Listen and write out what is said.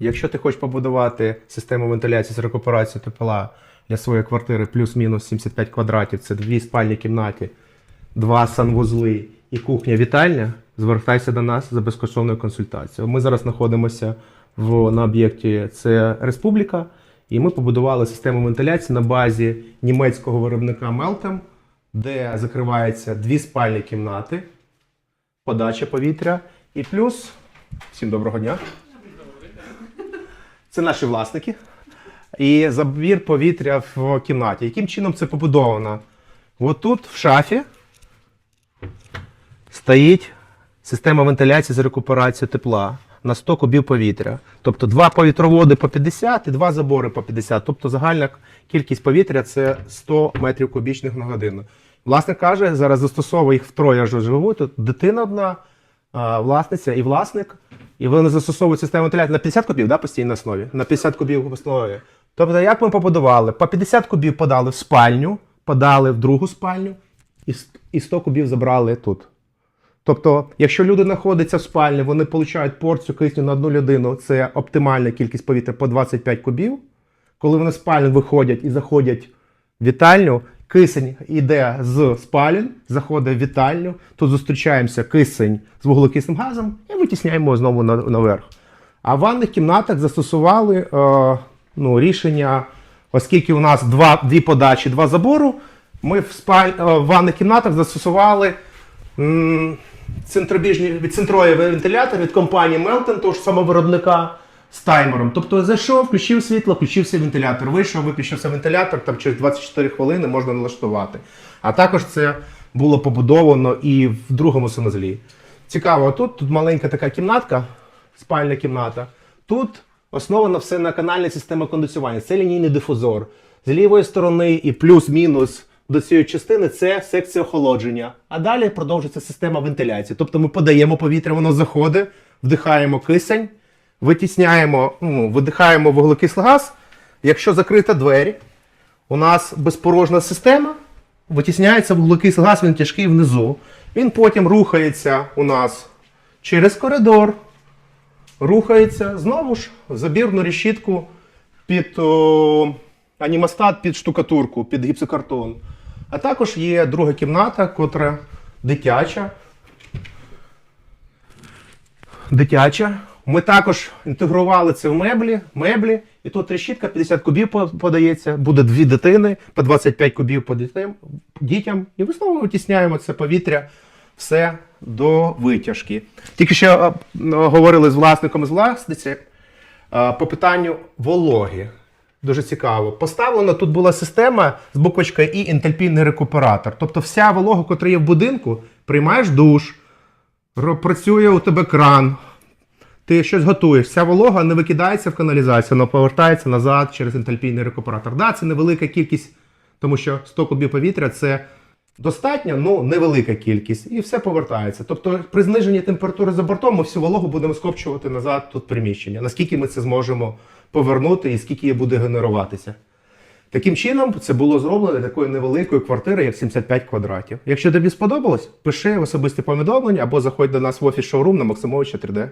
Якщо ти хочеш побудувати систему вентиляції з рекуперацією тепла для своєї квартири плюс-мінус 75 квадратів, це дві спальні кімнати, два санвузли і кухня-вітальня, звертайся до нас за безкоштовною консультацією. Ми зараз знаходимося в, на об'єкті це Республіка, і ми побудували систему вентиляції на базі німецького виробника Meltem, де закриваються дві спальні кімнати, подача повітря і плюс. Всім доброго дня. Це наші власники. І забір повітря в кімнаті. Яким чином це побудовано? От тут в шафі стоїть система вентиляції з рекуперацією тепла на 100 кубів повітря. Тобто два повітроводи по 50 і два забори по 50. Тобто загальна кількість повітря це 100 метрів кубічних на годину. Власник каже, зараз застосовує їх втроє ж живу. Тут дитина одна, власниця і власник. І вони застосовують систему вентиляції на 50 кубів, да, постійній основі? На 50 кубів в основі. Тобто, як ми побудували? По 50 кубів подали в спальню, подали в другу спальню, і і 100 кубів забрали тут. Тобто, якщо люди знаходяться в спальні, вони отримують порцію кисню на одну людину, це оптимальна кількість повітря по 25 кубів. Коли вони з спальні виходять і заходять в вітальню, кисень йде з спалень, заходить в вітальню, тут зустрічаємося кисень з вуглекислим газом і витісняємо знову на- наверх. А в ванних кімнатах застосували е, ну, рішення, оскільки у нас два, дві подачі, два забору, ми в, спаль, е, в ванних кімнатах застосували м, центробіжні відцентровий вентилятор від компанії Melton, того ж самого виробника з таймером. Тобто зайшов, включив світло, включився вентилятор, вийшов, виключився вентилятор, там через 24 хвилини можна налаштувати. А також це було побудовано і в другому санузлі. Цікаво, тут, тут маленька така кімнатка, спальня кімната. Тут основано все на канальній системі кондиціювання. Це лінійний дифузор. З лівої сторони і плюс-мінус до цієї частини це секція охолодження. А далі продовжується система вентиляції. Тобто ми подаємо повітря, воно заходить, вдихаємо кисень, витісняємо, ну, видихаємо вуглекислий газ. Якщо закрита двері, у нас безпорожна система, витісняється вуглекислий газ, він тяжкий внизу. Він потім рухається у нас через коридор, рухається знову ж в забірну решітку під о, анімостат під штукатурку, під гіпсокартон. А також є друга кімната, котра дитяча. Дитяча. Ми також інтегрували це в меблі, меблі, і тут решітка 50 кубів подається, буде дві дитини, по 25 кубів по дітям. І ми знову витісняємо це повітря все до витяжки. Тільки ще говорили з власником з власниці по питанню вологи. Дуже цікаво. Поставлена тут була система з буквочкою І ентальпійний рекуператор. Тобто вся волога, яка є в будинку, приймаєш душ, працює у тебе кран, ти щось готуєш, вся волога не викидається в каналізацію, вона повертається назад через ентальпійний рекуператор. Да, це невелика кількість, тому що 100 кубів повітря це достатньо, ну невелика кількість, і все повертається. Тобто при зниженні температури за бортом ми всю вологу будемо скопчувати назад тут приміщення. Наскільки ми це зможемо повернути і скільки її буде генеруватися. Таким чином, це було зроблено такою невеликою квартирою, як 75 квадратів. Якщо тобі сподобалось, пиши в особисті повідомлення або заходь до нас в офіс шоурум на Максимовича 3D.